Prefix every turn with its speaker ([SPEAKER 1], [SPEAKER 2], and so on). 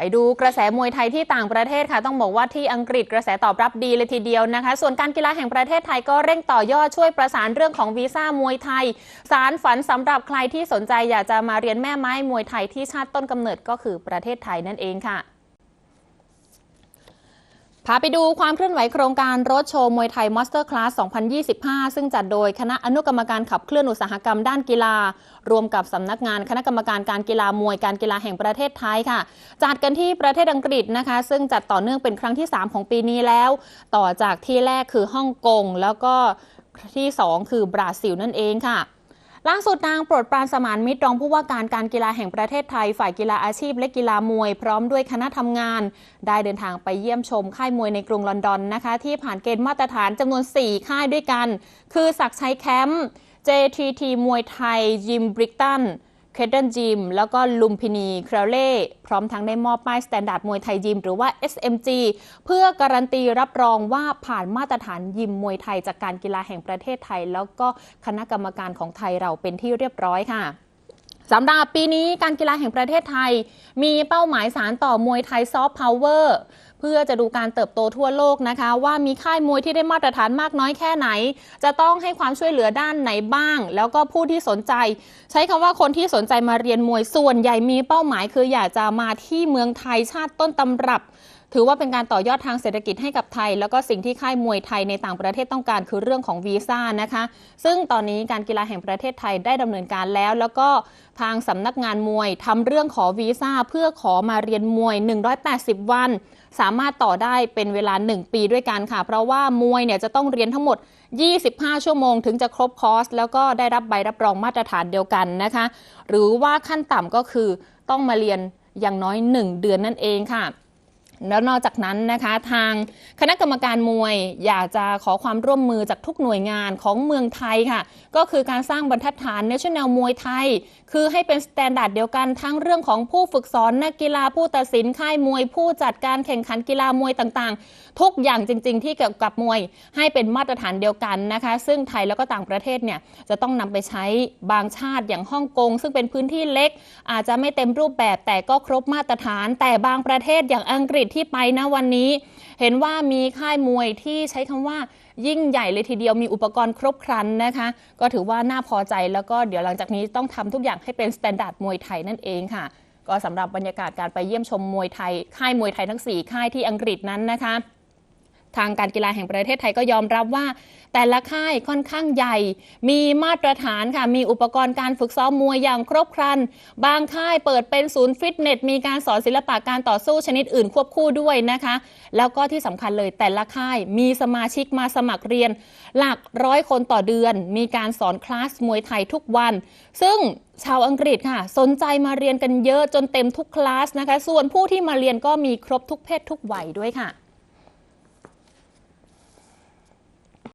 [SPEAKER 1] ไปดูกระแสมวยไทยที่ต่างประเทศค่ะ ต้องบอกว่าที่อังกฤษกระแสตอบรับดีเลยทีเดียวนะคะ ส่วนการกีฬาแห่งประเทศไทยก็เร่งต่อยอดช่วยประสานเรื่องของวีซ่ามวยไทย สารฝันสำหรับใครที่สนใจอยากจะมาเรียนแม่ไม้มวยไทยที่ชาติต้นกำเนิดก็คือประเทศไทยนั่นเองค่ะ พาไปดูความเคลื่อนไหวโครงการรถโชว์มวยไทยมอสเตอร์คลาส 2025 ซึ่งจัดโดยคณะอนุกรรมการขับเคลื่อนอุตสาหกรรมด้านกีฬา รวมกับสำนักงานคณะกรรมการการกีฬามวยการกีฬาแห่งประเทศไทยค่ะ จัดกันที่ประเทศอังกฤษนะคะ ซึ่งจัดต่อเนื่องเป็นครั้งที่ 3 ของปีนี้แล้ว ต่อจากที่แรกคือฮ่องกงแล้วก็ที่ 2 คือบราซิลนั่นเองค่ะ ล่าสุดนางโปรดปรานสมานมิตรรองผู้ว่าการการกีฬาแห่งประเทศไทย ฝ่ายกีฬาอาชีพและกีฬามวย พร้อมด้วยคณะทำงาน ได้เดินทางไปเยี่ยมชมค่ายมวยในกรุงลอนดอนนะคะ ที่ผ่านเกณฑ์มาตรฐานจำนวน 4 ค่ายด้วยกัน คือศักชัยแคมป์ JTT มวยไทยยิมบริกตัน เคดเดนจิม แล้วก็ลุมพินีคราเล่พร้อมทั้งได้มอบป้ายสแตนดาร์ดมวยไทยยิม หรือว่า SMG เพื่อการันตีรับรองว่าผ่านมาตรฐานยิมมวยไทยจากการกีฬาแห่งประเทศไทย แล้วก็คณะกรรมการของไทยเราเป็นที่เรียบร้อยค่ะ สำหรับปีนี้การกีฬาแห่งประเทศไทย มีเป้าหมายสารต่อมวยไทยซอฟต์พาวเวอร์เพื่อจะดูการเติบโตทั่วโลกนะคะ ว่ามีค่ายมวยที่ได้มาตรฐานมากน้อยแค่ไหน จะต้องให้ความช่วยเหลือด้านไหนบ้าง แล้วก็ผู้ที่สนใจ ใช้คำว่าคนที่สนใจมาเรียนมวยส่วนใหญ่มีเป้าหมายคืออยากจะมาที่เมืองไทยชาติต้นตำรับ ถือว่าเป็นการต่อยอดทางเศรษฐกิจให้กับไทย แล้วก็สิ่งที่ค่ายมวยไทยในต่างประเทศต้องการคือเรื่องของวีซ่านะคะ ซึ่งตอนนี้การกีฬาแห่งประเทศไทยได้ดำเนินการแล้ว แล้วก็ทางสำนักงานมวยทำเรื่องขอวีซ่าเพื่อขอมาเรียนมวย 180 วัน สามารถต่อได้เป็นเวลา 1 ปีด้วยกันค่ะ เพราะว่ามวยเนี่ยจะต้องเรียนทั้งหมด 25 ชั่วโมง ถึงจะครบคอร์สแล้วก็ได้รับใบรับรองมาตรฐานเดียวกันนะคะ หรือว่าขั้นต่ำก็คือต้องมาเรียนอย่างน้อย 1 เดือนนั่นเองค่ะ แล้วนอกจากนั้นนะคะทางคณะกรรมการมวย อยากจะขอความร่วมมือจากทุกหน่วยงานของเมืองไทยค่ะ ก็คือการสร้างบรรทัดฐาน National มวยไทย คือให้เป็นสแตนดาร์ดเดียวกันทั้งเรื่องของผู้ฝึกสอนนักกีฬาผู้ตัดสินค่ายมวย ผู้จัดการแข่งขันกีฬามวยต่างๆ ทุกอย่างจริง ๆ ที่เกี่ยวกับมวย ให้เป็นมาตรฐานเดียวกันนะคะ ซึ่งไทยแล้วก็ต่างประเทศเนี่ยจะต้องนำไปใช้บางชาติอย่างฮ่องกงซึ่งเป็นพื้นที่เล็ก อาจจะไม่เต็มรูปแบบแต่ก็ครบมาตรฐาน แต่บางประเทศอย่างอังกฤษที่ไปนะวันนี้ เห็นว่ามีค่ายมวยที่ใช้คำว่ายิ่งใหญ่เลยทีเดียวมีอุปกรณ์ครบครันนะคะ ก็ถือว่าน่าพอใจแล้วก็เดี๋ยวหลังจากนี้ต้องทำทุกอย่างให้เป็นสแตนดาร์ดมวยไทยนั่นเองค่ะ ก็สำหรับบรรยากาศการไปเยี่ยมชมมวยไทย ค่ายมวยไทยทั้ง 4 ค่ายที่อังกฤษนั้นนะคะ ทางการกีฬาแห่งประเทศไทยก็ยอมรับว่า แต่ละค่ายค่อนข้างใหญ่ มีมาตรฐานค่ะ มีอุปกรณ์การฝึกซ้อมมวยอย่างครบครัน บางค่ายเปิดเป็นศูนย์ฟิตเนส มีการสอนศิลปะการต่อสู้ชนิดอื่นควบคู่ด้วยนะคะ แล้วก็ที่สำคัญเลยแต่ละค่ายมีสมาชิกมาสมัครเรียน หลักร้อยคนต่อเดือน มีการสอนคลาสมวยไทยทุกวัน ซึ่งชาวอังกฤษค่ะ สนใจมาเรียนกันเยอะจนเต็มทุกคลาสนะคะ ส่วนผู้ที่มาเรียนก็มีครบทุกเพศทุกวัยด้วยค่ะ